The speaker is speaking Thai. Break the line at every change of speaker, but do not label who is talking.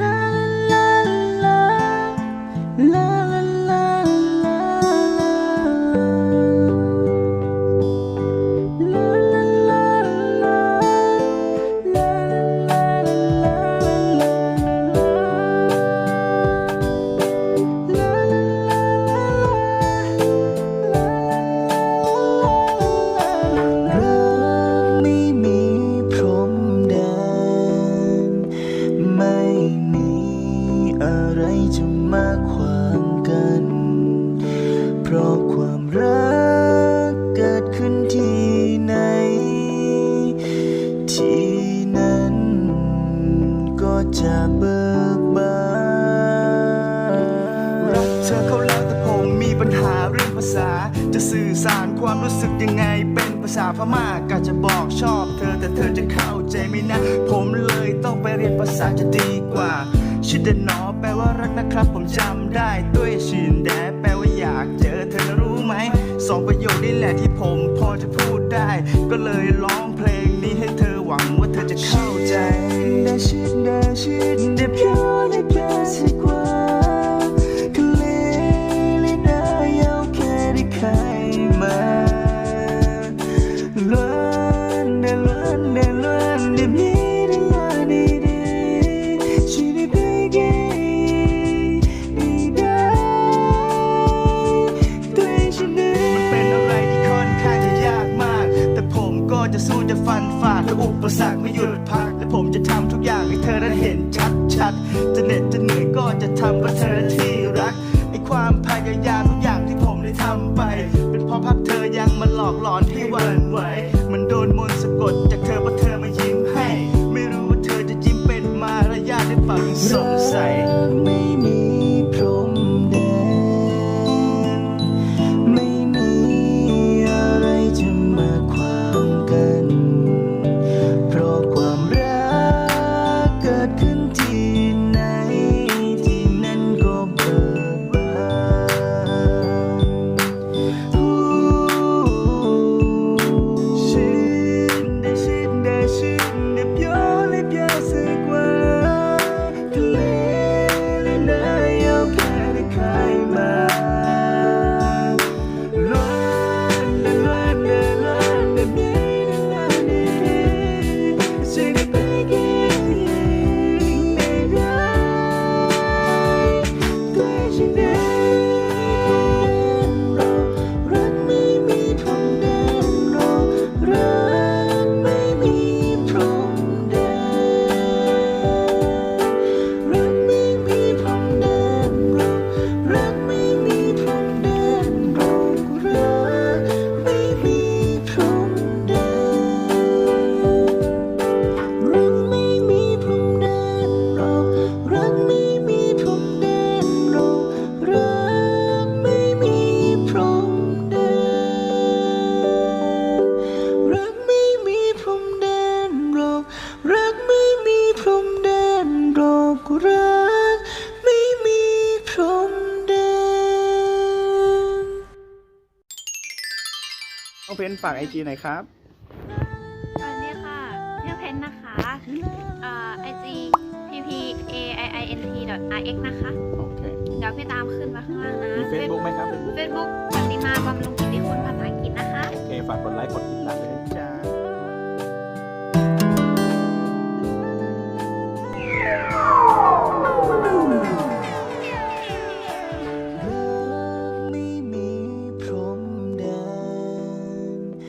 รั จะมาขวางกัน เพราะความรักเกิดขึ้นที่ไหน ที่นั้นก็จะเบิกบาน
รักเธอเขาแล้วแต่ผมมีปัญหาเรื่องภาษา จะสื่อสารความรู้สึกยังไงเป็นภาษาพม่ากะจะบอกชอบเธอแต่เธอจะเข้าใจไหมนะ ผมเลยต้องไปเรียนภาษาจะดีกว่า ชิดเดนอแปลว่ารัก ครับผมจำได้ด้วยชินแดแปลว่าอยากเจอเธอรู้ไหมสองประโยคนี่แหละที่ผมพอจะพูดได้ ก็เลยร้องเพลงนี้ให้เธอหวังว่าเธอจะเข้าใจ ฟันฝ่าทุกอุปสรรคไม่หยุดพัก และผมจะทำทุกอย่างให้เธอนั้นเห็นชัดชัดๆจะเหน็ดจะเหนื่อยก็จะทำเพื่อเธอที่รัก
เราก็รักไม่มีพรมแดน
น้องเพนฝากไอจีหน่อยครับ
สวัสดีค่ะชื่อเพนนะคะอ่าไอจี p p a i i n t r x นะคะ
โอเค
เดี๋ยวพี่ตามขึ้นมาข้างล่างนะ
มีเฟซบุ๊กไหมครับ Facebook
เฟซบุ๊กปฏิมาบำรุงกิติคุณภาษาอังกฤษนะคะ
โอเค ฝากกดไลค์กดติดตามด้วย